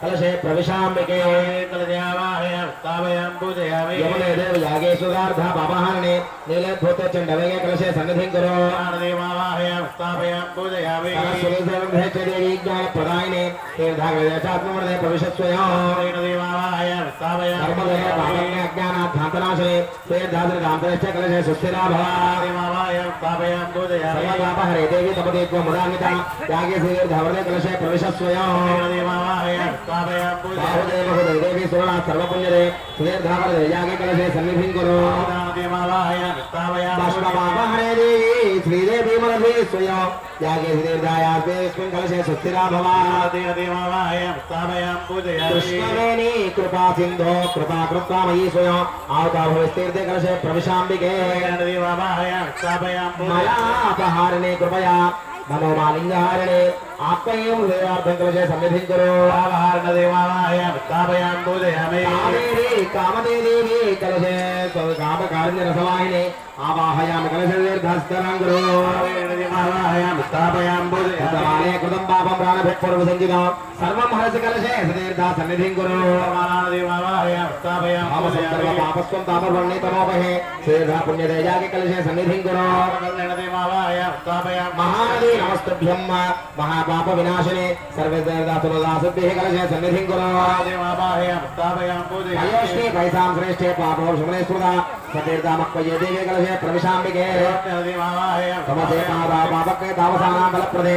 కలశే ప్రవిశాంబికే యమునే దేవ యాగే సుగార్ధ పాపహారణే నీలద్భుత చండవేగే కలశే సన్నిధిం కురు దేవి జ్ఞాన ప్రదాయినే తీర్థాగ్రదేశాత్మవర్దే ప్రవిశస్వయం కర్మదే పాపన్య అజ్ఞానాధ్యాంతనాశనే తీర్థాద్రి కాంతరేశ్చ కలశే సుస్థిరా భవ సర్వపాపహరే దేవి తపతి త్వముదాన్విత యాగే తీర్థావర్దే కలశే ప్రవిశస్వయం సన్నిధిం కురు బాష్పపాపహరే దేవి శ్రీదేవి మనసి స్వయం యాగే తీర్థాయాస్మిన్ కలశే సుస్థిరా భవ కృపా సింధో కృపా కృత్వామయీ స్వయం ఆవుతా భవిస్తీర్థే కలశే ప్రవిశాంబికే. మయాపహారిణే కృపయా నమో మాలింగహారిణే ఆత్మయం హృదయార్థం కలశే సన్నిధిం కురు కావేరి కామదేదేవి కలశే కామకారుణ్య రసవాహిని ఆవాహయామి కలశే దీర్ఘస్తరం కురు గతమానే కృతం పాపం ప్రాణభిక్షుడు సంజిత సర్వం హరసి కలశే సదీర్ఘ సన్నిధిం కురు సర్వ పాపస్వం తాపర్వర్ణి తమోపహే శ్రీర్ఘ పుణ్యదేజాకి కలశే సన్నిధిం కురు మహానది पाप विनाशने सर्वे देवदातुल्लाह सिद्धिः सन्निधिं कुरु श्रेष्ठे पापो शुभने स्मृता सतीर्दामक्वये देवे कलशे प्रविशाम्बिके तमसे पाप पापक्के बलप्रदे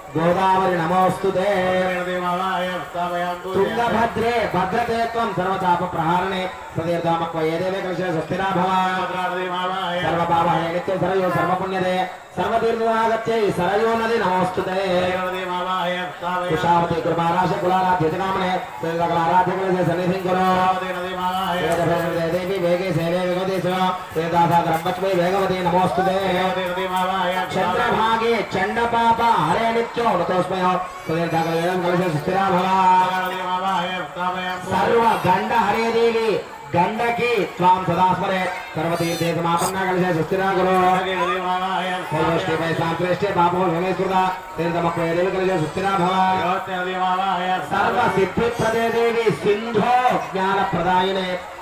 గోదావరి నమోస్తుతే తుంగభద్రే భద్రతే త్వం సర్వతాప ప్రహారణే. సతీర్థామక్వయే దేవే కలశే స్వస్తిరా భవ సర్వపాపహే నిత్య సరయో సర్వపుణ్యదే సర్వతీర్థాగత్యై సరయో నది నమోస్తుతే. కుషావతి కృపారాశ తీర్థకలారాధ్య కలశే సన్నిధిం కురు దేవి వేగే సేవే. విగదేశ తీర్థాసాగరంబచ్వై వేగవతి నమోస్తుతే చంద్రభాగే చండపాప హరే నిత్యో నతోస్మయ సుదీర్ఘకలేదం కలిసి సుస్థిరా భవ సర్వ గండ హరే దేవి గండకి త్వాం సదా స్మరే సర్వతీర్థే సమాపన్న కలశ సుస్థిరా గురు సర్వష్టి వై సాంశ్రేష్ఠే పాపో భవేశ్వర తీర్థమక్వే దేవి కలశ సుస్థిరా భవ సర్వ సిద్ధి ప్రదే దేవి సింధో జ్ఞాన ప్రదాయనే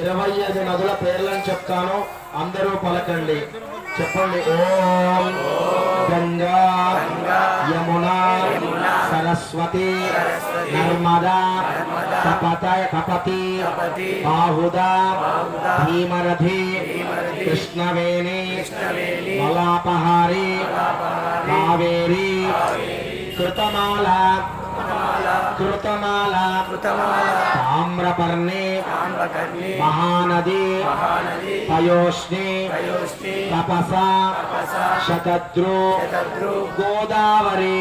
ఇరవై ఐదు నదుల పేర్లను చెప్తాను. అందరూ పలకండి. చెప్పండి. ఓం గంగా యమున సరస్వతి నర్మదా కపత కపతి బాహుదా భీమరథి కృష్ణవేణి మలాపహారి కావేరి కృతమాల కృతమాల తామ్రపర్ణి మహానది పయోష్ణి తపస శతద్రు గోదావరి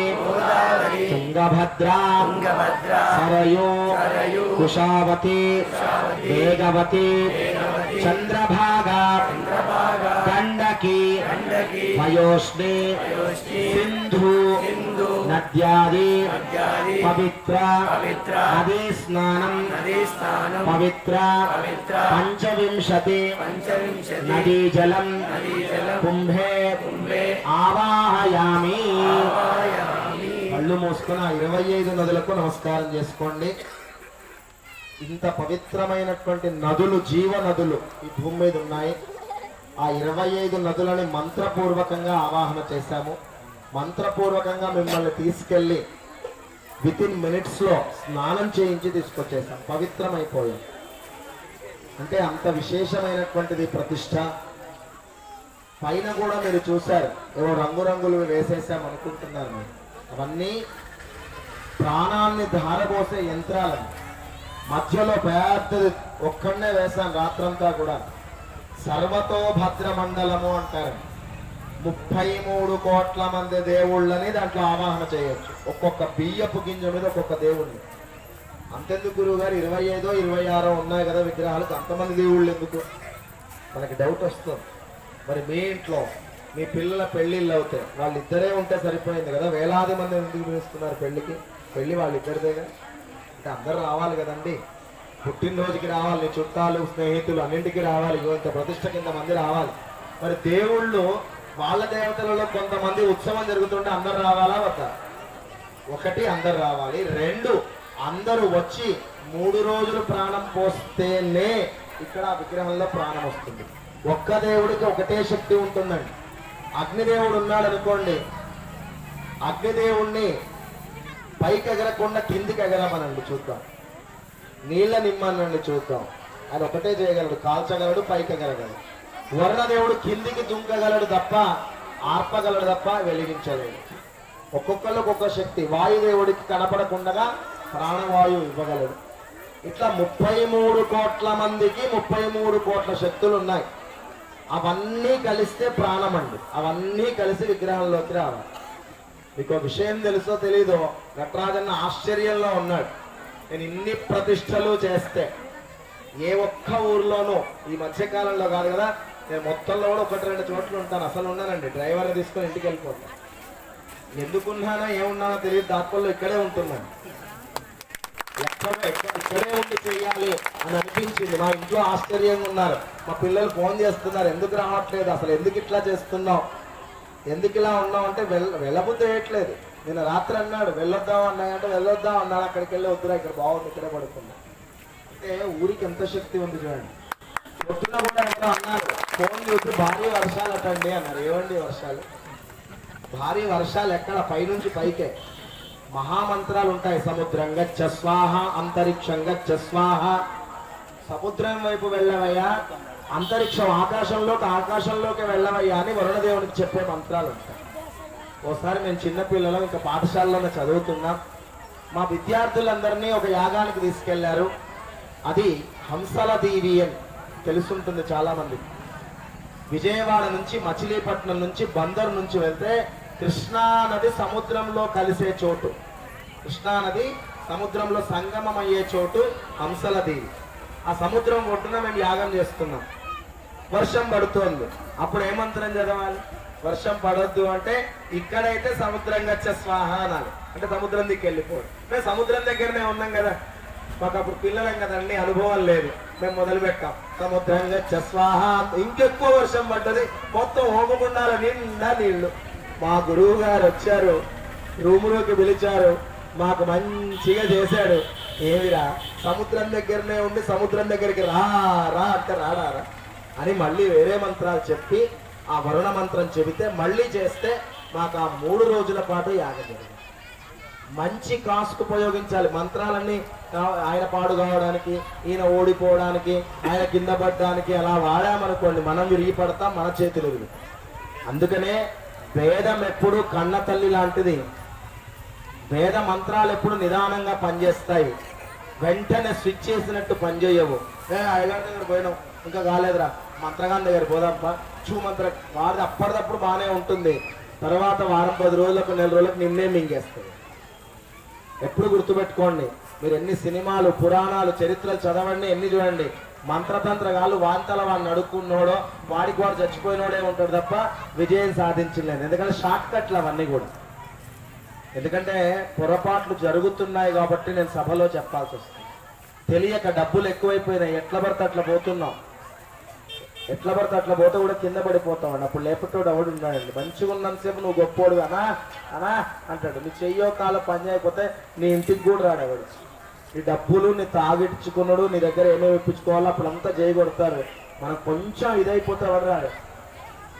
తుంగభద్ర సరయు కుషావతి వేగవతి చంద్రభాగ గండకి సింధు నద్యాది పవిత్ర నదీ స్నానం పవిత్ర పంచవింశతి నదీ జలం కుంభే ఆవాహయామి కళ్ళు మూసుకుని ఆ ఇరవై ఐదు నదులకు నమస్కారం చేసుకోండి. ఇంత పవిత్రమైనటువంటి నదులు జీవ నదులు ఈ భూమి మీద ఉన్నాయి. ఆ ఇరవై ఐదు నదులని మంత్రపూర్వకంగా ఆవాహన చేశాము. మంత్రపూర్వకంగా మిమ్మల్ని తీసుకెళ్ళి విత్ ఇన్ మినిట్స్లో స్నానం చేయించి తీసుకొచ్చేసాం. పవిత్రమైపోయాం. అంటే అంత విశేషమైనటువంటిది ప్రతిష్ట. పైన కూడా మీరు చూశారు. ఏవో రంగురంగులు వేసేసాం అనుకుంటున్నారు మీరు. అవన్నీ ప్రాణాన్ని ధారపోసే యంత్రాలని మధ్యలో పెద్దది ఒక్కడనే వేశాను రాత్రంతా కూడా. సర్వతో భద్ర మండలము అంటారు ముప్పై మూడు కోట్ల మంది దేవుళ్ళని దాంట్లో ఆవాహన చేయొచ్చు. ఒక్కొక్క బియ్యపు గింజ మీద ఒక్కొక్క దేవుణ్ణి. అంతెందుకు గురువు గారు ఇరవై ఐదో ఇరవై ఆరో ఉన్నాయి కదా విగ్రహాలకు? అంతమంది దేవుళ్ళు ఎందుకు? మనకి డౌట్ వస్తుంది. మరి మీ ఇంట్లో మీ పిల్లల పెళ్ళిళ్ళు అవుతాయి. వాళ్ళు ఇద్దరే ఉంటే సరిపోయింది కదా? వేలాది మంది ఎందుకు పిలుస్తున్నారు పెళ్ళికి? పెళ్ళి వాళ్ళిద్దరిదేగా? అంటే అందరూ రావాలి కదండి. పుట్టినరోజుకి రావాలి నీ చుట్టాలు స్నేహితులు అన్నింటికి రావాలి ఇంత ప్రతిష్ట కింద మంది రావాలి. మరి దేవుళ్ళు వాళ్ళ దేవతలలో కొంతమంది ఉత్సవం జరుగుతుంటే అందరు రావాలా వద్ద? ఒకటి అందరు రావాలి రెండు అందరూ వచ్చి మూడు రోజులు ప్రాణం పోస్తేనే ఇక్కడ ఆ విగ్రహంలో ప్రాణం వస్తుంది. ఒక్క దేవుడికి ఒకటే శక్తి ఉంటుందండి. అగ్నిదేవుడు ఉన్నాడు అనుకోండి అగ్నిదేవుణ్ణి పైకి ఎగరకుండా కిందికి ఎగరమనండి చూద్దాం. నీళ్ళ నిమ్మనండి చూద్దాం. ఆయన ఒకటే చేయగలడు కాల్చగలడు పైకి ఎగరగలడు వరుణదేవుడు కిందికి దుంకగలడు తప్ప ఆర్పగలడు తప్ప వెలిగించలేడు. ఒక్కొక్కరు ఒక్కొక్క శక్తి. వాయుదేవుడికి కనపడకుండా ప్రాణవాయువు ఇవ్వగలడు. ఇట్లా ముప్పై మూడు కోట్ల మందికి ముప్పై మూడు కోట్ల శక్తులు ఉన్నాయి అవన్నీ కలిస్తే ప్రాణం అండి అవన్నీ కలిసి విగ్రహంలోకి రావాలి. మీకు విషయం తెలుసో తెలీదో? నటరాజన్న ఆశ్చర్యంలో ఉన్నాడు. నేను ఇన్ని ప్రతిష్టలు చేస్తే ఏ ఒక్క ఊర్లోనూ ఈ మధ్యకాలంలో కాదు కదా నేను మొత్తంలో కూడా ఒకటి రెండు చోట్ల ఉంటాను. అసలు ఉన్నానండి డ్రైవర్ని తీసుకొని ఇంటికి వెళ్ళిపోతాను ఎందుకున్నానో ఏమున్నానో తెలియదు. దాపల్లో ఇక్కడే ఉంటున్నాను. ఎక్కడ ఇక్కడే ఉండి చేయాలి అని అనిపించింది. మా ఇంట్లో ఆశ్చర్యంగా ఉన్నారు. మా పిల్లలు ఫోన్ చేస్తున్నారు. ఎందుకు రావట్లేదు? అసలు ఎందుకు ఇట్లా చేస్తున్నావు? ఎందుకు ఇలా ఉన్నావు అంటే వెళ్ళ వెళ్ళబుద్ధి వేయట్లేదు నేను రాత్రి అన్నాడు వెళ్ళొద్దాం అన్నాయంటే వెళ్ళొద్దాం అన్నాడు అక్కడికి వెళ్ళి వద్దురా ఇక్కడ బాగుంది ఇక్కడే పడుకున్నా అంటే ఊరికి ఎంత శక్తి ఉంది చూడండి. పొద్దున్న కూడా ఎవరో అన్నారు ఫోన్ చూసి భారీ వర్షాలు అటండి అన్నారు. ఏమండి వర్షాలు? భారీ వర్షాలు ఎక్కడ? పైనుంచి పైకే. మహామంత్రాలు ఉంటాయి సముద్రంగా చస్వాహ అంతరిక్షంగా చస్వాహ సముద్రం వైపు వెళ్ళవయ్యా అంతరిక్షం ఆకాశంలోకి ఆకాశంలోకి వెళ్ళవయ్యా అని వరుణదేవునికి చెప్పే మంత్రాలు ఉంటాయి. ఒకసారి మేము చిన్నపిల్లలు ఇంకా పాఠశాలలోనే చదువుతున్నాం. మా విద్యార్థులందరినీ ఒక యాగానికి తీసుకెళ్ళారు. అది హంసల దీవి అని తెలుసుంటుంది చాలామంది. విజయవాడ నుంచి మచిలీపట్నం నుంచి బందర్ నుంచి వెళ్తే కృష్ణా నది సముద్రంలో కలిసే చోటు. కృష్ణా నది సముద్రంలో సంగమం అయ్యే చోటు హంసల దీవి. ఆ సముద్రం ఒడ్డున మేము యాగం చేస్తున్నాం. వర్షం పడుతోంది. అప్పుడు ఏమంతరం చదవాలి? వర్షం పడొద్దు అంటే ఇక్కడైతే సముద్రం గచ్చ స్వాహ అనాలి. అంటే సముద్రం దిక్కు వెళ్ళిపోదు మేము సముద్రం దగ్గరనే ఉన్నాం కదా. మాకు అప్పుడు పిల్లలం కదండి అనుభవం లేదు. మేము మొదలు పెట్టాం. సముద్రం గచ్చ స్వాహ. ఇంకెక్కువ వర్షం పడ్డది. మొత్తం హోమగుండాల నిండా నీళ్ళు. మా గురువు గారు వచ్చారు. రూములోకి పిలిచారు. మాకు మంచిగా చేశాడు. ఏమిరా? సముద్రం దగ్గరనే ఉండి సముద్రం దగ్గరికి రా రా అంటే రాడారా? అని మళ్ళీ వేరే మంత్రాలు చెప్పి ఆ వరుణ మంత్రం చెబితే మళ్ళీ చేస్తే మాకు ఆ మూడు రోజుల పాటు యాగ జరిగింది. మంచి కాసుకు ఉపయోగించాలి. మంత్రాలన్నీ ఆయన పాడు కావడానికి ఈయన ఓడిపోవడానికి ఆయన కింద పడడానికి అలా వాడామనుకోండి మనం విరిగి పడతాం మన చేతులు అందుకనే వేదం ఎప్పుడు కన్న తల్లి లాంటిది. వేద మంత్రాలు ఎప్పుడు నిదానంగా పనిచేస్తాయి. వెంటనే స్విచ్ చేసినట్టు పనిచేయవు. ఏ అయ్యగారి దగ్గర పోయినాం ఇంకా కాలేదురా. మంత్రగాని దగ్గర పోదాంపా చూ మంత్ర వారిది అప్పటిదప్పుడు బాగానే ఉంటుంది. తర్వాత వారం పది రోజులకు నెల రోజులకు నిన్నే మింగేస్తుంది. ఎప్పుడు గుర్తుపెట్టుకోండి మీరు ఎన్ని సినిమాలు పురాణాలు చరిత్రలు చదవండి ఎన్ని చూడండి మంత్రతంత్రగాళ్ళు వాంతల వాడిని నడుక్కున్నోడో వాడికి వాడు చచ్చిపోయినోడే ఉంటాడు తప్ప విజయం సాధించలేదు ఎందుకంటే షార్ట్ కట్లు అవన్నీ కూడా. ఎందుకంటే పొరపాట్లు జరుగుతున్నాయి కాబట్టి నేను సభలో చెప్పాల్సి వస్తుంది. తెలియక డబ్బులు ఎక్కువైపోయినాయి. ఎట్ల పడితే అట్లా పోతున్నాం. ఎట్లా పడితే అట్లా పోతే కూడా కింద పడిపోతామండి అప్పుడు లేపటోడు ఎవడు ఉన్నాడండి. మంచిగా ఉన్నంతసేపు నువ్వు గొప్పోడు అనా అనా అంటాడు. నీ చెయ్యో కాల పని అయిపోతే నీ ఇంటికి కూడా రాడు ఎవడు. నీ డబ్బులు నీ తాగిచ్చుకున్నాడు నీ దగ్గర ఏమేమి ఇప్పించుకోవాలో అప్పుడంతా చేయగొడతారు మనకు కొంచెం ఇదైపోతే ఎవడు రాడు?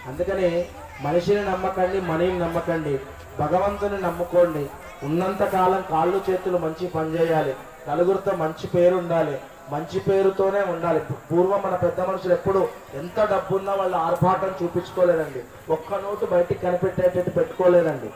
అందుకని మనిషిని నమ్మకండి మనీని నమ్మకండి భగవంతుని నమ్ముకోండి. ఉన్నంత కాలం కాళ్ళు చేతులు మంచి పనిచేయాలి. నలుగురితో మంచి పేరు ఉండాలి. మంచి పేరుతోనే ఉండాలి. పూర్వం మన పెద్ద మనుషులు ఎప్పుడు ఎంత డబ్బున్నా వాళ్ళు ఆర్భాటం చూపించుకోలేదండి. ఒక్క నోటు బయటికి కనిపెట్టేటట్టు పెట్టుకోలేదండి.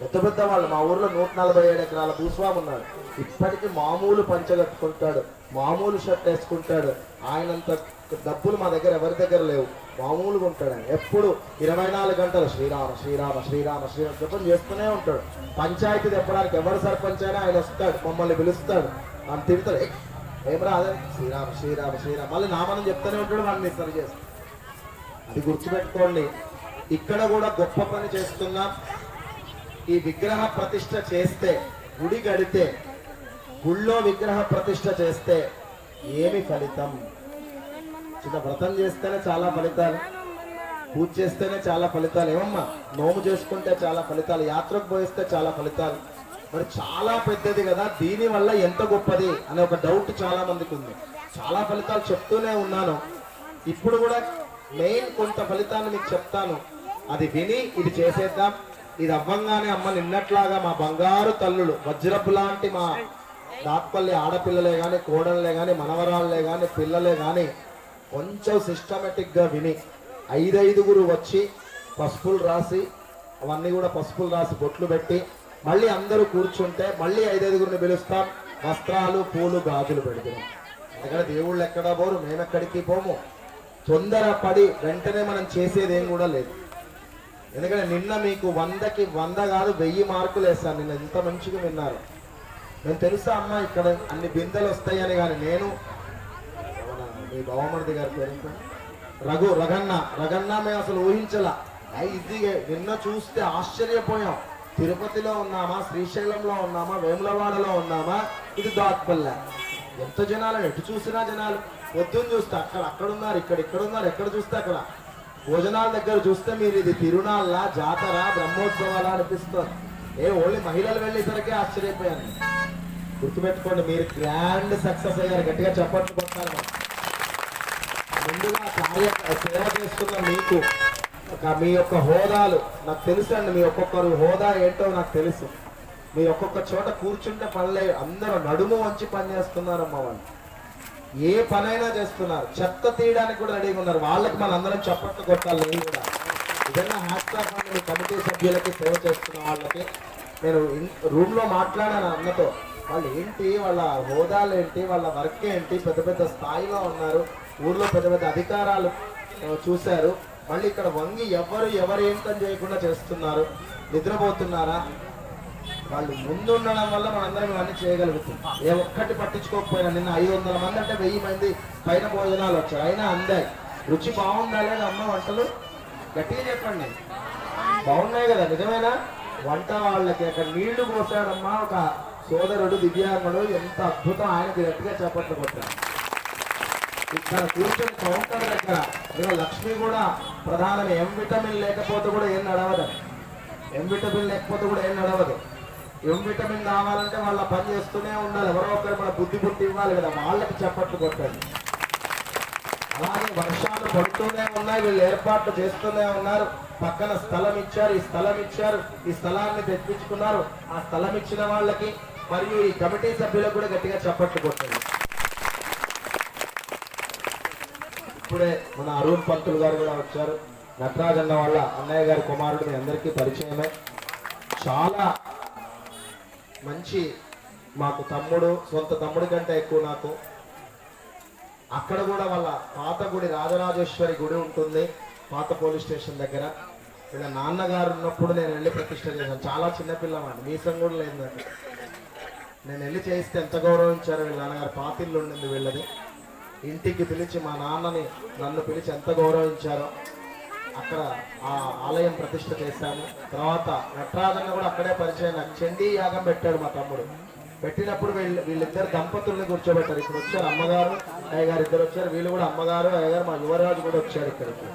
పెద్ద పెద్ద వాళ్ళు మా ఊర్లో నూట నలభై ఏడు ఎకరాల భూస్వామి ఉన్నాడు. ఇప్పటికీ మామూలు పంచగట్టుకుంటాడు మామూలు షర్ట్ వేసుకుంటాడు. ఆయనంత డబ్బులు మా దగ్గర ఎవరి దగ్గర లేవు. మామూలుగా ఉంటాడు ఆయన. ఎప్పుడు ఇరవై నాలుగు గంటలు శ్రీరామ శ్రీరామ శ్రీరామ శ్రీరామ జపం చేస్తూనే ఉంటాడు. పంచాయతీ తెప్పడానికి ఎవరు సర్పంచ్ అయినా ఆయన వస్తాడు మమ్మల్ని పిలుస్తాడు. అని తిడతాడు. ఏం రాదే శ్రీరామ శ్రీరామ శ్రీరామ. మళ్ళీ నామనం చెప్తూనే ఉంటాడు వాడిని సరి చేస్తాం అది గుర్తుపెట్టుకోండి. ఇక్కడ కూడా గొప్ప పని చేస్తున్నాం ఈ విగ్రహ ప్రతిష్ట చేస్తే గుడి గడితే గుళ్ళో విగ్రహ ప్రతిష్ట చేస్తే ఏమి ఫలితం? చిన్న వ్రతం చేస్తేనే చాలా ఫలితాలు. పూజ చేస్తేనే చాలా ఫలితాలు. ఏమమ్మా? నోము చేసుకుంటే చాలా ఫలితాలు. యాత్రకు పోయిస్తే చాలా ఫలితాలు. మరి చాలా పెద్దది కదా దీని వల్ల ఎంత గొప్పది అనే ఒక డౌట్ చాలా మందికి ఉంది. చాలా ఫలితాలు చెప్తూనే ఉన్నాను. ఇప్పుడు కూడా మెయిన్ కొంత ఫలితాన్ని మీకు చెప్తాను. అది విని ఇది చేసేద్దాం. ఇది అవ్వంగానే అమ్మ నిన్నట్లాగా మా బంగారు తల్లులు వజ్రపు లాంటి మా దాత్పల్లి ఆడపిల్లలే కానీ కోడళ్ళే కానీ మనవరాళ్ళే కానీ పిల్లలే కానీ కొంచెం సిస్టమేటిక్గా విని ఐదైదుగురు వచ్చి పసుపులు రాసి అవన్నీ కూడా పసుపులు రాసి బొట్లు పెట్టి మళ్ళీ అందరూ కూర్చుంటే మళ్ళీ ఐదైదుగురిని పిలుస్తాం. వస్త్రాలు పూలు గాజులు పెడుతున్నాం. ఎందుకంటే దేవుళ్ళు ఎక్కడా పోరు మేమెక్కడికి పోము. తొందర పడి వెంటనే మనం చేసేది ఏం కూడా లేదు. ఎందుకంటే నిన్న మీకు వందకి వంద కాదు వెయ్యి మార్కులు వేస్తాను నిన్న ఎంత మంచిగా విన్నారు. నేను తెలుసా అమ్మ ఇక్కడ అన్ని బిందెలు వస్తాయని కానీ నేను మీ బావమరిది గారి పేరు రఘు రఘన్న. రఘన్న మేము అసలు ఊహించలా. ఈజీగా నిన్న చూస్తే ఆశ్చర్యపోయాం. తిరుపతిలో ఉన్నామా శ్రీశైలంలో ఉన్నామా వేములవాడలో ఉన్నామా? ఇది దాట్పల్లె ఎంత జనాలు ఎటు చూసినా జనాలు. పొద్దున్న చూస్తే అక్కడ అక్కడ ఉన్నారు ఇక్కడ ఇక్కడ ఉన్నారు ఎక్కడ చూస్తే అక్కడ. భోజనాల దగ్గర చూస్తే మీరు ఇది తిరునాళ్ళ జాతర బ్రహ్మోత్సవాలా అనిపిస్తుంది. ఏ ఓన్లీ మహిళలు వెళ్ళేసరికి ఆశ్చర్యపోయాను గుర్తుపెట్టుకోండి మీరు గ్రాండ్ సక్సెస్ అయ్యారు. గట్టిగా చప్పట్లు కొట్టాలి ముందుగా కార్య సేవ చేస్తున్న మీకు మీ యొక్క హోదాలు నాకు తెలుసు అండి మీ ఒక్కొక్కరు హోదా ఏంటో నాకు తెలుసు. మీ ఒక్కొక్క చోట కూర్చుంటే పనిలే అందరూ నడుము వంచి పని చేస్తున్నారమ్మా వాళ్ళు. ఏ పనైనా చేస్తున్నారు. చెత్త తీయడానికి కూడా రెడీగా ఉన్నారు. వాళ్ళకి మన అందరం చప్పట్లు కొట్టాలి నేను కూడా. నిజంగా హ్యాట్స్ ఆఫ్ కమిటీ సభ్యులకి సేవ చేస్తున్న వాళ్ళకి నేను రూమ్లో మాట్లాడాను అన్నతో వాళ్ళు ఏంటి వాళ్ళ హోదాలు ఏంటి వాళ్ళ వర్క్ ఏంటి పెద్ద పెద్ద స్థాయిలో ఉన్నారు. ఊర్లో పెద్ద పెద్ద అధికారాలు చూశారు. మళ్ళీ ఇక్కడ వంగి ఎవరు ఎవరు ఏంటని చేయకుండా చేస్తున్నారు? నిద్రపోతున్నారా? వాళ్ళు ముందు ఉండడం వల్ల మనందరం ఇవన్నీ చేయగలుగుతాం. ఏ ఒక్కటి పట్టించుకోకపోయినా నిన్న ఐదు వందల మంది అంటే వెయ్యి మంది పైన భోజనాలు వచ్చాయి అయినా అందాయి. రుచి బాగుందా లేదా అమ్మ వంటలు? గట్టిగా చెప్పండి. బాగున్నాయి కదా నిజమేనా? వంట వాళ్ళకి అక్కడ నీళ్ళు పోసాడమ్మా ఒక సోదరుడు దివ్యాంగుడు ఎంత అద్భుతం. ఆయనకి గట్టిగా చేపట్లు కొట్టాడు ఇక్కడ కూర్చొని కౌంటర్ దగ్గర. ఇదిగో లక్ష్మి కూడా ప్రధానమే. ఎం విటమిన్ లేకపోతే కూడా ఏం నడవదు. ఎం విటమిన్ లేకపోతే కూడా ఏం నడవదు. ఎం విటమిన్ కావాలంటే వాళ్ళ పని చేస్తూనే ఉండాలి. ఎవరో ఒకరు మన బుద్ధి బుద్ధి ఇవ్వాలి కదా. వాళ్ళకి చప్పట్లు కొట్టండి. అలాగే వర్షాలు పడుతూనే ఉన్నాయి. వీళ్ళు ఏర్పాట్లు చేస్తూనే ఉన్నారు. పక్కన స్థలం ఇచ్చారు. ఈ స్థలం ఇచ్చారు. ఈ స్థలాన్ని తెప్పించుకున్నారు. ఆ స్థలం ఇచ్చిన వాళ్ళకి మరియు ఈ కమిటీ సభ్యులకు కూడా గట్టిగా చప్పట్లు కొట్టండి. ఇప్పుడే మన అరుణ్ పంతులు గారు కూడా వచ్చారు. నటరాజన్న వాళ్ళ అన్నయ్య గారి కుమారుడు మీ అందరికీ పరిచయమే. చాలా మంచి మాకు తమ్ముడు సొంత తమ్ముడి కంటే ఎక్కువ నాకు. అక్కడ కూడా వాళ్ళ పాత గుడి రాజరాజేశ్వరి గుడి ఉంటుంది పాత పోలీస్ స్టేషన్ దగ్గర. వీళ్ళ నాన్నగారు ఉన్నప్పుడు నేను వెళ్ళి ప్రతిష్ట చేశాను. చాలా చిన్నపిల్లవాడిని మీసం కూడా లేదు నాకు నేను వెళ్ళి చేయిస్తే ఎంత గౌరవించారు వీళ్ళ నాన్నగారు. పాతిల్లు ఉండింది వీళ్ళది. ఇంటికి పిలిచి మా నాన్నని నన్ను పిలిచి ఎంత గౌరవించారో అక్కడ ఆ ఆలయం ప్రతిష్ట చేశాను తర్వాత నటరాజన్న కూడా అక్కడే పరిచయం. నాకు చండీ యాగం పెట్టాడు మా తమ్ముడు. పెట్టినప్పుడు వీళ్ళు వీళ్ళిద్దరు దంపతుల్ని కూర్చోబెట్టారు. ఇక్కడ వచ్చారు అమ్మగారు అయ్యగారు ఇద్దరు వచ్చారు. వీళ్ళు కూడా అమ్మగారు అయ్యగారు మా యువరాజు కూడా వచ్చారు ఇక్కడికి.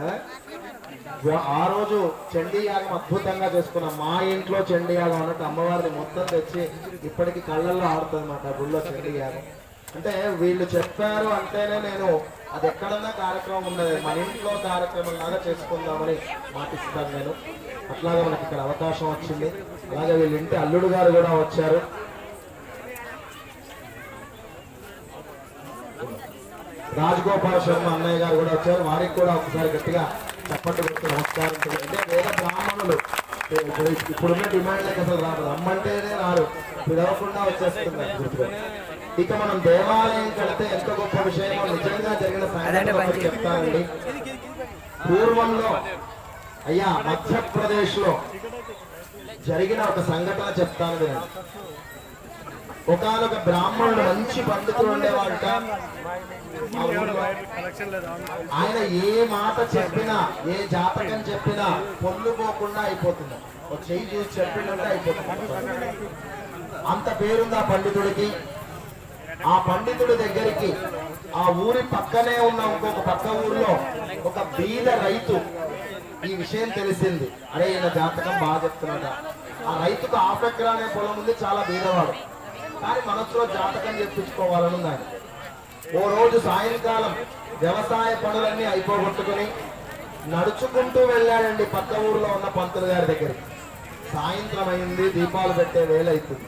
ఆ? రోజు చండీయాగం అద్భుతంగా చేసుకున్నాం. మా ఇంట్లో చండీయాగం అన్నట్టు అమ్మవారిని మొత్తం తెచ్చి ఇప్పటికీ కళ్ళల్లో ఆడుతుంది అన్నమాట గుళ్ళో చండీయాగం అంటే వీళ్ళు చెప్పారు అంటేనే నేను అది ఎక్కడన్నా కార్యక్రమం ఉండదు మన ఇంట్లో కార్యక్రమం లాగా చేసుకుందామని మాటిస్తాను నేను. అట్లాగే మనకి ఇక్కడ అవకాశం వచ్చింది. అలాగే వీళ్ళ ఇంటి అల్లుడు గారు కూడా వచ్చారు. రాజగోపాల్ శర్మ అన్నయ్య గారు కూడా వచ్చారు. వారికి కూడా ఒకసారి గట్టిగా చప్పట్లు కొట్టి నమస్కారం అంటే వేద బ్రాహ్మణులు. ఇప్పుడు ఇప్పుడున్న డిమాండ్లకి అసలు రాదు రమ్మంటేనే రారు. పిలవకుండా వచ్చేస్తున్నారు ఇక మనం దేవాలయం కడితే ఎంత గొప్ప విషయం నిజంగా జరిగిన సంఘటన చెప్తానండి పూర్వంలో అయ్యా మధ్యప్రదేశ్లో జరిగిన ఒక సంఘటన చెప్తాను వినండి ఒకనొక బ్రాహ్మణుడు మంచి పండితుడు ఉండేవాడుట. ఆయన ఏ మాట చెప్పినా ఏ జాతకం చెప్పినా పొల్లుపోకుండా అయిపోతుంది. ఒక చెయ్యి చూసి చెప్పిందంటే అయిపోతుంది. అంత పేరుంది ఆ పండితుడికి. ఆ పండితుడి దగ్గరికి ఆ ఊరి పక్కనే ఉన్న ఇంకొక పక్క ఊర్లో ఒక బీద రైతు ఈ విషయం తెలిసింది. అరే ఈయన జాతకం బాగా ఆ రైతుకు హాఫ్ అనే పొలం ఉంది చాలా బీదవాడు. కానీ మనసులో జాతకం చెప్పించుకోవాలని ఆయన ఓ రోజు సాయంకాలం వ్యవసాయ పనులన్నీ అయిపోగొట్టుకుని నడుచుకుంటూ వెళ్ళాడండి పక్క ఊర్లో ఉన్న పంతులు గారి దగ్గరికి. సాయంత్రం అయింది దీపాలు పెట్టే వేళ అవుతుంది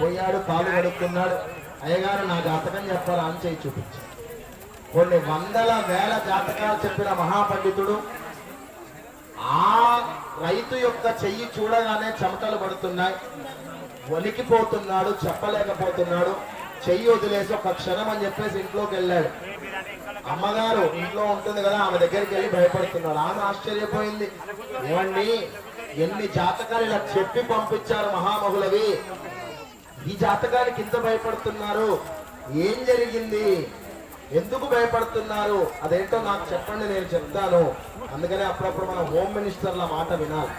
పోయాడు కాలు కడుక్కున్నాడు. అయ్యగారు నా జాతకం చెప్పాలా అని చేయి చూపించాడు కొన్ని వందల వేల జాతకాలు చెప్పిన మహాపండితుడు ఆ రైతు యొక్క చెయ్యి చూడగానే చెమటలు పడుతున్నాయి. వలికిపోతున్నాడు చెప్పలేకపోతున్నాడు. చెయ్యి వదిలేసి ఒక క్షణం అని చెప్పేసి ఇంట్లోకి వెళ్ళాడు. అమ్మగారు ఇంట్లో ఉంటుంది కదా ఆమె దగ్గరికి వెళ్ళి భయపడుతున్నాడు. ఆమె ఆశ్చర్యపోయింది. ఏమండి ఎన్ని జాతకాలు ఇలా చెప్పి పంపించారు మహామహులవి? ఈ జాతకానికి ఇంత భయపడుతున్నారు? ఏం జరిగింది? ఎందుకు భయపడుతున్నారు? అదేంటో నాకు చెప్పండి నేను చెప్తాను. అందుకనే అప్పుడప్పుడు మనం హోమ్ మినిస్టర్ల మాట వినాలి.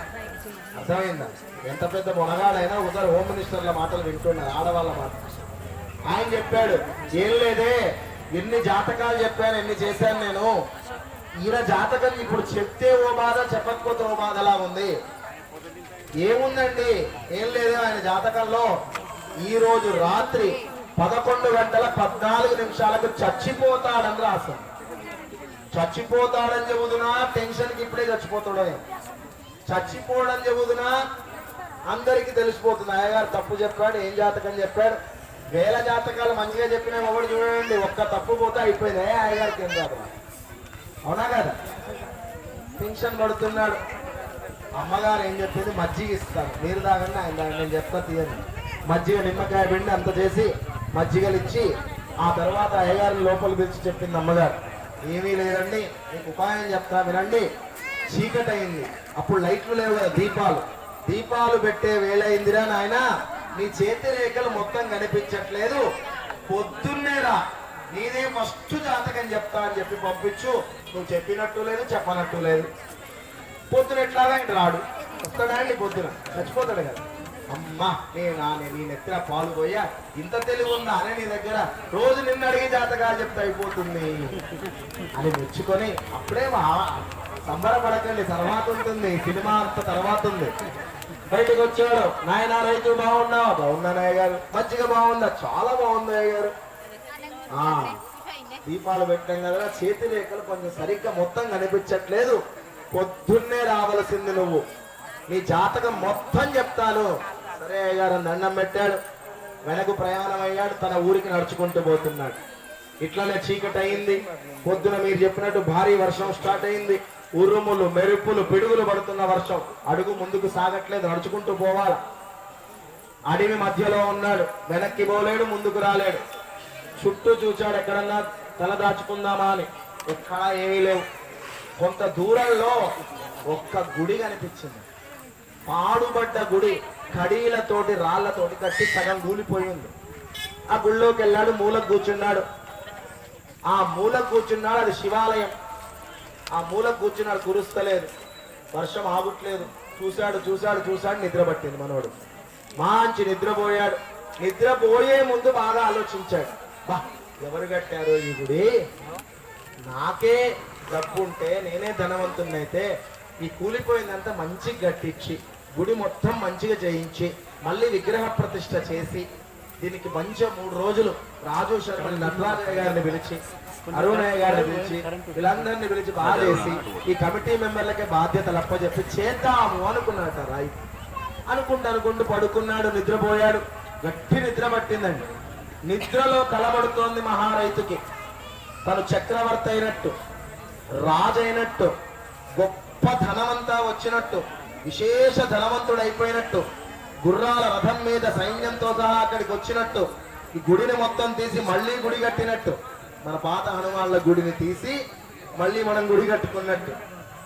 అర్థమైందా? ఎంత పెద్ద మొనగాడైనా ఒకసారి హోమ్ మినిస్టర్ల మాటలు వింటున్నారు ఆడవాళ్ళ మాట. ఆయన చెప్పాడు ఏం లేదే ఎన్ని జాతకాలు చెప్పాను ఎన్ని చేశాను నేను. ఈయన జాతకం ఇప్పుడు చెప్తే ఓ బాధ చెప్పకపోతే ఓ బాధలా ఉంది? ఏముందండి? ఏం లేదు ఆయన జాతకంలో. ఈ రోజు రాత్రి పదకొండు గంటల పద్నాలుగు నిమిషాలకు చచ్చిపోతాడని రాశాను చచ్చిపోతాడని చెబుతున్నా టెన్షన్కి ఇప్పుడే చచ్చిపోతాడు. ఆయన. చచ్చిపోవడం చెబుతున్నా అందరికి తెలిసిపోతుంది. అయ్యగారు తప్పు చెప్పాడు ఏం జాతకం చెప్పాడు? వేల జాతకాలు మంచిగా చెప్పిన ఒకటి చూడండి ఒక్క తప్పు పోతే అయిపోయింది. ఏ అయ్యగారికి ఏం జాతకం? అవునా కదా? టెన్షన్ పడుతున్నాడు. అమ్మగారు ఏం చెప్పింది? మజ్జిగ ఇస్తాను మీరు తాగండి ఆయన నేను చెప్తా తీయండి. మజ్జిగ నిమ్మకాయ పిండి అంత చేసి మజ్జిగలు ఇచ్చి ఆ తర్వాత అయ్యగారిని లోపల పిలిచి చెప్పింది అమ్మగారు. ఏమీ లేదండి మీకు ఉపాయం చెప్తా వినండి. చీకటి అయింది అప్పుడు లైట్లు లేవు కదా దీపాలు. దీపాలు పెట్టే వేళ అయిందిరా నాయన నీ చేతి రేఖలు మొత్తం కనిపించట్లేదు. పొద్దున్నేరా నీదే ఫస్ట్ జాతకం చెప్తా అని చెప్పి పంపించు. నువ్వు చెప్పినట్టు లేదు చెప్పనట్టు లేదు. పొద్దున ఎట్లాగా ఆయన రాడు? వస్తాడా అండి పొద్దున? చచ్చిపోతాడు కదా. అమ్మా నేనా నేను నీ నెత్తిన పాలు పోయా. ఇంత తెలివి ఉందా? అనే నీ దగ్గర రోజు నిన్ను అడిగి జాతకాలు చెప్తే అయిపోతుంది. అని మెచ్చుకొని అప్పుడే మా సంబరపడకండి తర్వాత ఉంటుంది. సినిమా అంత తర్వాత ఉంది. బయటకు వచ్చాడు. నాయన రైతు బాగున్నావు? బాగున్నానయ్య గారు. మంచిగా బాగుందా? చాలా బాగుంది అయ్య గారు. ఆ, దీపాలు పెట్టాం కదా చేతి రేఖలు కొంచెం సరిగ్గా మొత్తం కనిపించట్లేదు. పొద్దున్నే రావలసింది నువ్వు. నీ జాతకం మొత్తం చెప్తాను. సరే గారు దండం పెట్టాడు. వెనక ప్రయాణం అయ్యాడు తన ఊరికి నడుచుకుంటూ పోతున్నాడు. ఇట్లనే చీకటి అయింది పొద్దున మీరు చెప్పినట్టు భారీ వర్షం స్టార్ట్ అయింది. ఉరుములు మెరుపులు పిడుగులు పడుతున్న వర్షం. అడుగు ముందుకు సాగట్లేదు. నడుచుకుంటూ పోవాల. అడవి మధ్యలో ఉన్నాడు. వెనక్కి పోలేడు ముందుకు రాలేడు. చుట్టూ చూచాడు ఎక్కడన్నా తల దాచుకుందామా అని. ఎక్కడా ఏమీ లేవు. కొంత దూరంలో ఒక్క గుడి కనిపించింది. పాడుబడ్డ గుడి. కడీలతోటి రాళ్ళతోటి కట్టి సగం కూలిపోయింది ఆ గుళ్ళోకి వెళ్ళాడు మూలకు కూర్చున్నాడు. ఆ మూలకు కూర్చున్నాడు అది శివాలయం. ఆ మూలకు కూర్చున్నాడు కురుస్తలేదు. వర్షం ఆగుట్లేదు. చూశాడు చూశాడు చూశాడు నిద్ర పట్టింది మనోడు. మంచి నిద్రపోయాడు. నిద్రపోయే ముందు బాగా ఆలోచించాడు. బా ఎవరు కట్టారు ఈ గుడి? నాకే డబ్బు ఉంటే నేనే ధనవంతున్నైతే ఈ కూలిపోయిందంతా మంచి గట్టిచ్చి. గుడి మొత్తం మంచిగా చేయించి మళ్ళీ విగ్రహ ప్రతిష్ట చేసి దీనికి మంచిగా మూడు రోజులు రాజు శర్మ నటరాజయ్య గారిని పిలిచి అరుణయ్య గారిని పిలిచి వీళ్ళందరినీ పిలిచి బాగా చేసి ఈ కమిటీ మెంబర్లకే బాధ్యతలు అప్పచెప్పి చేద్దాము అనుకున్నాడట రాయి. అనుకుంటూ అనుకుంటూ పడుకున్నాడు నిద్రపోయాడు. గట్టి నిద్ర పట్టిందండి. నిద్రలో కలబడుతోంది మహారైతుకి. తను చక్రవర్తి అయినట్టు రాజు అయినట్టు గొప్ప ధనమంతా వచ్చినట్టు విశేష ధనవంతుడు అయిపోయినట్టు. గుర్రాల రథం మీద సైన్యంతో సహా అక్కడికి వచ్చినట్టు. ఈ గుడిని మొత్తం తీసి మళ్ళీ గుడి కట్టినట్టు. మన పాత హనుమాన్ల గుడిని తీసి మళ్ళీ మనం గుడి కట్టుకున్నట్టు.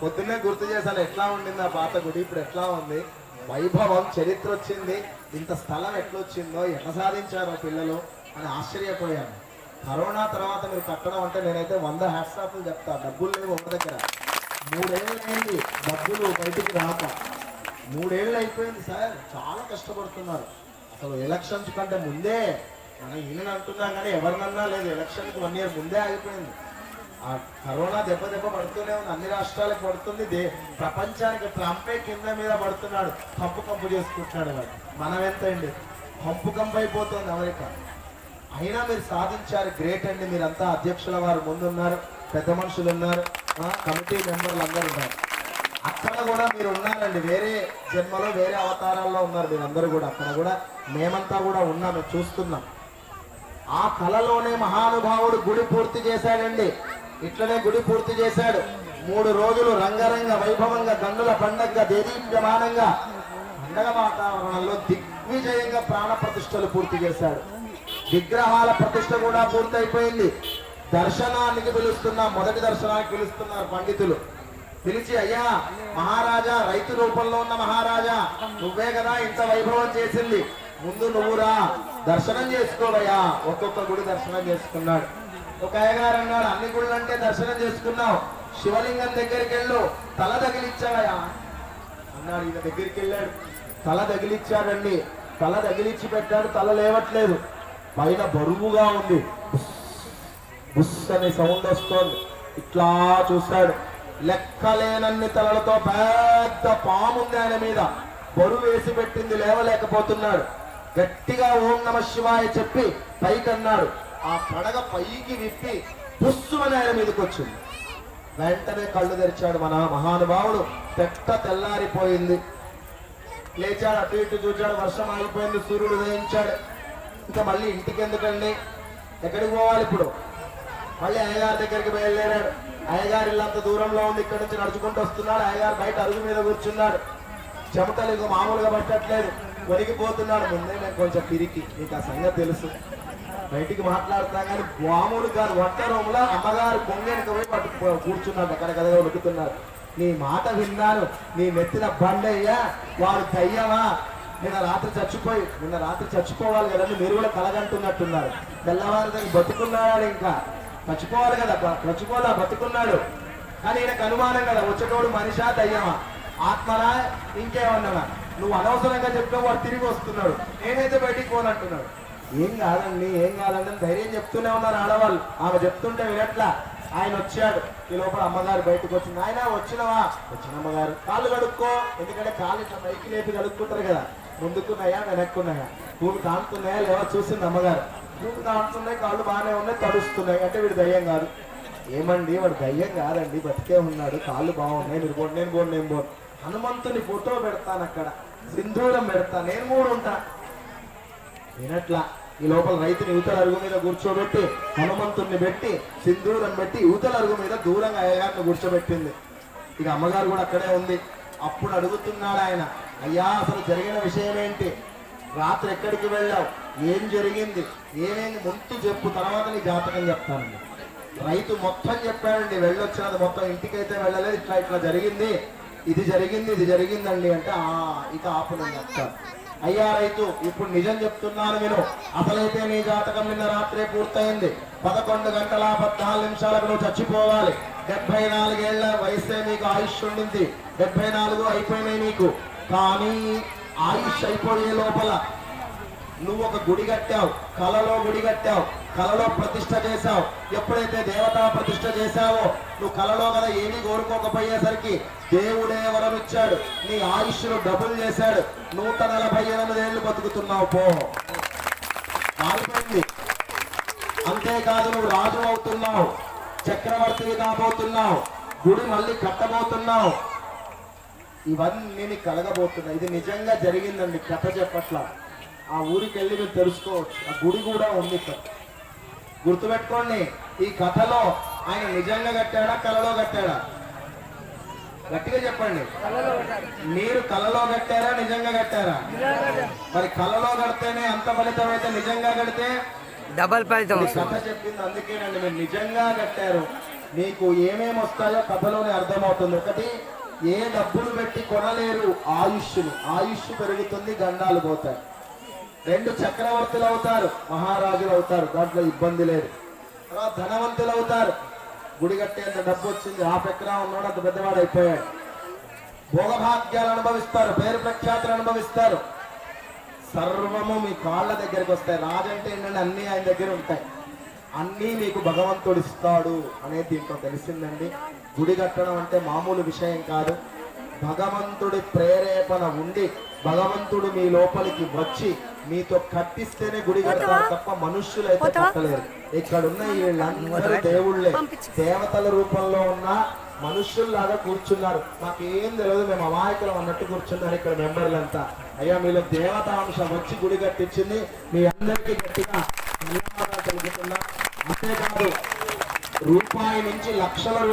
పొద్దున్నే గుర్తు చేశాను ఎట్లా ఉండింది ఆ పాత గుడి? ఇప్పుడు ఎట్లా ఉంది? వైభవం చరిత్ర వచ్చింది. ఇంత స్థలం ఎట్లొచ్చిందో ఎట్లా సాధించారో పిల్లలు? అని ఆశ్చర్యపోయాను. కరోనా తర్వాత మీరు కట్టడం అంటే నేనైతే వంద హ్యాట్సాప్లు చెప్తా. డబ్బులు లేవు ఒక దగ్గర. మూడేళ్ళైంది డబ్బులు బయటికి రాక. మూడేళ్ళు అయిపోయింది సార్ చాలా కష్టపడుతున్నారు. అసలు ఎలక్షన్స్ కంటే ముందే మనం ఈయన అంటున్నాం కానీ ఎవరినన్నా లేదు ఎలక్షన్కి వన్ ఇయర్ ముందే ఆగిపోయింది. ఆ కరోనా దెబ్బ దెబ్బ పడుతూనే ఉంది అన్ని రాష్ట్రాలకు పడుతుంది దే ప్రపంచానికి ట్రంపే కింద మీద పడుతున్నాడు కంపు కంపు చేసుకుంటున్నాడు వాడు. మనం ఎంత అండి కంపు కంపు అయిపోతుంది అమెరికా. అయినా మీరు సాధించారు గ్రేట్ అండి మీరంతా అధ్యక్షుల వారు ముందున్నారు. పెద్ద మనుషులు ఉన్నారు. కమిటీ మెంబర్లు అందరూ ఉన్నారు. అక్కడ కూడా మీరు ఉన్నారండి. వేరే జన్మలో వేరే అవతారాల్లో ఉన్నారు మీరందరూ కూడా. అక్కడ కూడా మేమంతా కూడా ఉన్నాము చూస్తున్నాం. ఆ కళలోనే మహానుభావుడు గుడి పూర్తి చేశాడండి. ఇట్లనే గుడి పూర్తి చేశాడు. మూడు రోజులు రంగరంగ వైభవంగా గన్నుల పండగగా దేదీప్యమానంగా పండగ వాతావరణంలో దిగ్విజయంగా ప్రాణ ప్రతిష్టలు పూర్తి చేశాడు. విగ్రహాల ప్రతిష్ట కూడా పూర్తయిపోయింది. దర్శనానికి పిలుస్తున్నా మొదటి దర్శనానికి పిలుస్తున్నారు పండితులు. పిలిచి అయ్యా మహారాజా రైతు రూపంలో ఉన్న మహారాజా నువ్వే కదా ఇంత వైభవం చేసింది. ముందు నువ్వురా దర్శనం చేసుకోవయ్యా. ఒక్కొక్క గుడి దర్శనం చేసుకున్నాడు. ఒక అయ్యగారు అన్నాడు అన్ని గుళ్ళు అంటే దర్శనం చేసుకున్నావు. శివలింగం దగ్గరికి వెళ్ళు తల తగిలిచ్చావయ్యా. అన్నాడు ఈయన దగ్గరికి వెళ్ళాడు తల తగిలిచ్చాడండి. తల తగిలిచ్చి పెట్టాడు తల లేవట్లేదు. పైన బరువుగా ఉంది. బుస్ అనే సౌండ్ వస్తోంది. ఇట్లా చూస్తాడు. లెక్కలేనన్ని తలలతో పెద్ద పాము ఉంది ఆయన మీద. బరువు వేసి పెట్టింది లేవలేకపోతున్నాడు. గట్టిగా ఓం నమ శివాయ చెప్పి పైకి అన్నాడు ఆ పడగ పైకి విప్పి బుస్సు అని ఆయన మీదకి వచ్చింది వెంటనే కళ్ళు తెరిచాడు మన మహానుభావుడు. పెట్ట తెల్లారిపోయింది. లేచాడు అటు ఇటు చూచాడు వర్షం ఆగిపోయింది సూర్యుడు ఉదయించాడు. ఇంకా మళ్ళీ ఇంటికి ఎందుకండి ఎక్కడికి పోవాలి ఇప్పుడు? మళ్ళీ అయ్యగారి దగ్గరికి బయలుదేరాడు అయ్యగారు ఇల్లంత దూరంలో ఉంది ఇక్కడ నుంచి నడుచుకుంటూ వస్తున్నాడు. అయ్యగారు బయట అరుగు మీద కూర్చున్నాడు. చెమటలు ఇక మామూలుగా పట్టట్లేదు. వణికిపోతున్నాడు ముందే నేను కొంచెం పిరికి. నీకు ఆ సంగతి తెలుసు. బయటికి మాట్లాడుతున్నా కానీ మామూలు గారు వంట రూమ్లో అమ్మగారు కొంగెనక పోయి పట్టు కూర్చున్నాడు. అక్కడ కదా ఉడుకుతున్నారు నీ మాట విన్నాను. నీ నెత్తిన బండయ్యా వాడు దయ్యమా? నిన్న రాత్రి చచ్చిపోయి నిన్న రాత్రి చచ్చిపోవాలి కదండి. మీరు కూడా కలగంటున్నట్టున్నారు. తెల్లవారు దాన్ని బతుకున్నాడు ఇంకా? మర్చిపోవాలి కదా బ- బతుకున్నాడు కానీ ఈయనకు అనుమానం కదా వచ్చేటోడు మనిషా దయ్యమా? ఆత్మనా ఇంకేమన్నావా నువ్వు అనవసరంగా చెప్తే వాడు తిరిగి వస్తున్నాడు. నేనైతే బయటికి పోనంటున్నాడు. ఏం కాదండి ఏం కాదండి ధైర్యం చెప్తూనే ఉన్నారు ఆడవాళ్ళు. ఆమె చెప్తుంటే వినట్లా. ఆయన వచ్చాడు. ఈ లోపల అమ్మగారు బయటకు వచ్చింది. ఆయన వచ్చినవా? వచ్చిన అమ్మగారు. కాళ్ళు కడుక్కో. ఎందుకంటే కాళ్ళు ఇట్లా పైకి లేపి కడుక్కుంటారు కదా. ముందుకున్నాయా వెనక్కున్నాయా భూమి తానుకున్నాయా లేవా? చూసింది అమ్మగారు. భూమి కానుతున్నాయి కాళ్ళు బాగానే ఉన్నాయి తడుస్తున్నాయి. అంటే వీడు దయ్యం కాదు. ఏమండి వాడు దయ్యం కాదండి బతికే ఉన్నాడు కాళ్ళు బాగున్నాయి మీరు పోండి నేను పోను నేను పోను హనుమంతుని ఫోటో పెడతాను అక్కడ సింధూరం పెడతా నేను కూడా ఉంటా. వినట్లా ఈ లోపల రైతుని యువతల అరుగు మీద కూర్చోబెట్టి హనుమంతుణ్ణి పెట్టి సింధూరం పెట్టి యువతల అరుగు మీద దూరంగా అయ్యగారిని కూర్చోబెట్టింది. ఇక అమ్మగారు కూడా అక్కడే ఉంది. అప్పుడు అడుగుతున్నాడు ఆయన అయ్యా అసలు జరిగిన విషయం ఏంటి? రాత్రి ఎక్కడికి వెళ్ళావు? ఏం జరిగింది? ఏమేమి? ముందు చెప్పు తర్వాత నీ జాతకం చెప్తానండి. రైతు మొత్తం చెప్పాడండి వెళ్ళొచ్చినది మొత్తం. ఇంటికైతే వెళ్ళలేదు ఇట్లా ఇట్లా జరిగింది. ఇది జరిగింది ఇది జరిగిందండి అంటే ఆ ఇక ఆపు చెప్తాను. అయ్యా రైతు ఇప్పుడు నిజం చెప్తున్నాను విను. అసలైతే నీ జాతకం నిన్న రాత్రే పూర్తయింది. పదకొండు గంటల పద్నాలుగు నిమిషాలకు నువ్వు చచ్చిపోవాలి. డెబ్బై నాలుగేళ్ళ వయసే నీకు ఆయుష్ ఉండింది. డెబ్బై నాలుగు అయిపోయినాయి నీకు. కానీ ఆయుష్ అయిపోయే లోపల నువ్వు ఒక గుడి కట్టావు కలలో గుడి కట్టావు కలలో ప్రతిష్ట చేశావు. ఎప్పుడైతే దేవతా ప్రతిష్ట చేశావో నువ్వు కలలో కదా ఏమీ కోరుకోకపోయేసరికి దేవుడే వరం ఇచ్చాడు. నీ ఆయుష్ను డబుల్ చేశాడు. నూట నలభై ఎనిమిది ఏళ్ళు బతుకుతున్నావు పో. మారిపోయింది. అంతేకాదు నువ్వు రాజు అవుతున్నావు చక్రవర్తిని కాబోతున్నావు గుడి మళ్ళీ కట్టబోతున్నావు. ఇవన్నీ కలగబోతున్నాయి ఇది నిజంగా జరిగిందండి కథ చెప్పట్ల. ఆ ఊరికి వెళ్ళి మీరు తెలుసుకోవచ్చు. ఆ గుడి కూడా ఉంది ఇక్కడ. గుర్తుపెట్టుకోండి ఈ కథలో ఆయన నిజంగా కట్టాడా కలలో కట్టాడా? గట్టిగా చెప్పండి. మీరు కలలో కట్టారా నిజంగా కట్టారా? మరి కలలో కడితేనే అంత ఫలితం అయితే నిజంగా కడితే? డబల్ ఫలితం కథ చెప్పింది అందుకేనండి మీరు నిజంగా కట్టారు. మీకు ఏమేమి వస్తాయో కథలోనే అర్థమవుతుంది. ఒకటి ఏ డబ్బులు పెట్టి కొనలేరు ఆయుష్ను. ఆయుష్ పెరుగుతుంది గండాలు పోతాయి. రెండు చక్రవర్తులు అవుతారు మహారాజులు అవుతారు దాంట్లో ఇబ్బంది లేదు. తర్వాత ధనవంతులు అవుతారు. గుడి కట్టేంత డబ్బు వచ్చింది హాఫ్ ఎకరా ఉన్నాడు అంత పెద్దవాడు అయిపోయాడు. భోగభాగ్యాలు అనుభవిస్తారు పేరు ప్రఖ్యాతులు అనుభవిస్తారు. సర్వము మీ కాళ్ళ దగ్గరికి వస్తాయి. రాజంటే ఏంటంటే అన్నీ ఆయన దగ్గర ఉంటాయి. అన్నీ మీకు భగవంతుడు ఇస్తాడు అనేది దీంట్లో తెలిసిందండి. గుడి కట్టడం అంటే మామూలు విషయం కాదు. భగవంతుడి ప్రేరేపణ ఉండి భగవంతుడు మీ లోపలికి వచ్చి మీతో కట్టిస్తేనే గుడి కడతారు తప్ప మనుష్యులు అయితే కట్టలేరు. ఇక్కడ ఉన్న వీళ్ళందరూ దేవుళ్ళే. దేవతల రూపంలో ఉన్న మనుష్యుల్లాగా కూర్చున్నారు. మాకేం తెలియదు మేము అమాయకులం అన్నట్టు కూర్చున్నారు ఇక్కడ మెంబర్లంతా. అయ్యా మీలో దేవతాంశం వచ్చి గుడి కట్టించింది మీ అందరికీ గట్టిగా ధన్యవాదాలు తెలుపుతున్నా అంతేకాదు రూపాయి నుంచి లక్షల రూపాయలు